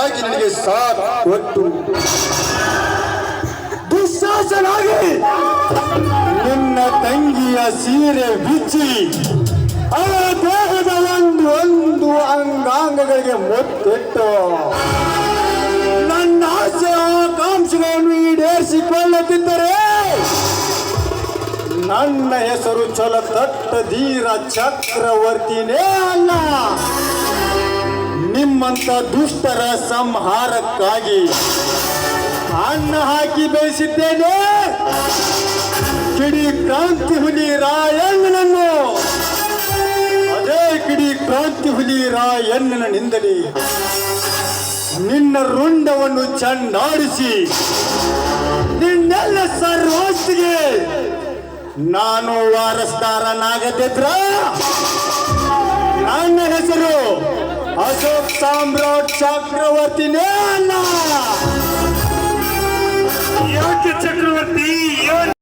ದುಶ್ಯಾಸನಾಗಿ ನನಗೆ ಸಾಥ್ ಕೊಟ್ಟು ದುಶ್ಯಾಸನಾಗಿ ನಿನ್ನ ತಂಗಿಯ ಸೀರೆ ಬಿಚ್ಚಿ ಅವಳ ದೇಹದ ಒಂದು ಒಂದು ಅಂಗಾಂಗಗಳಿಗೆ ಮುತ್ತಿಟ್ಟು ನನ್ನ ಆಸೆ ಆಕಾಂಕ್ಷೆಗಳನ್ನು ಈಡೇರಿಸಿಕೊಳ್ಳುತ್ತಿದ್ದರೆ ನನ್ನ ಹೆಸರು ಚೊಲತಟ್ಟ ಧೀರ ಚಕ್ರವರ್ತಿನೇ ಅಲ್ಲ ನಿಮ್ಮಂತ ದುಷ್ಟರ ಸಂಹಾರಕ್ಕಾಗಿ ಅನ್ನ ಹಾಕಿ ಬೇಯಿಸಿದ್ದೇನೆ ಕಿಡಿ ಕ್ರಾಂತಿ ಹುಲಿ ರಾಯಣ್ಣನನ್ನು. ಅದೇ ಕಿಡಿ ಕ್ರಾಂತಿ ಹುಲಿ ರಾಯಣ್ಣನ ನಿಂದಲಿ ನಿನ್ನ ರುಂಡವನ್ನು ಚಂಡಾಡಿಸಿ ನಿನ್ನೆಲ್ಲ ಸರ್ವಸ್ತಿಗೆ ನಾನು ವಾರಸ್ದಾರನಾಗದಿದ್ರ ನನ್ನ ಹೆಸರು अशोक सम्राट चक्रवर्ती ने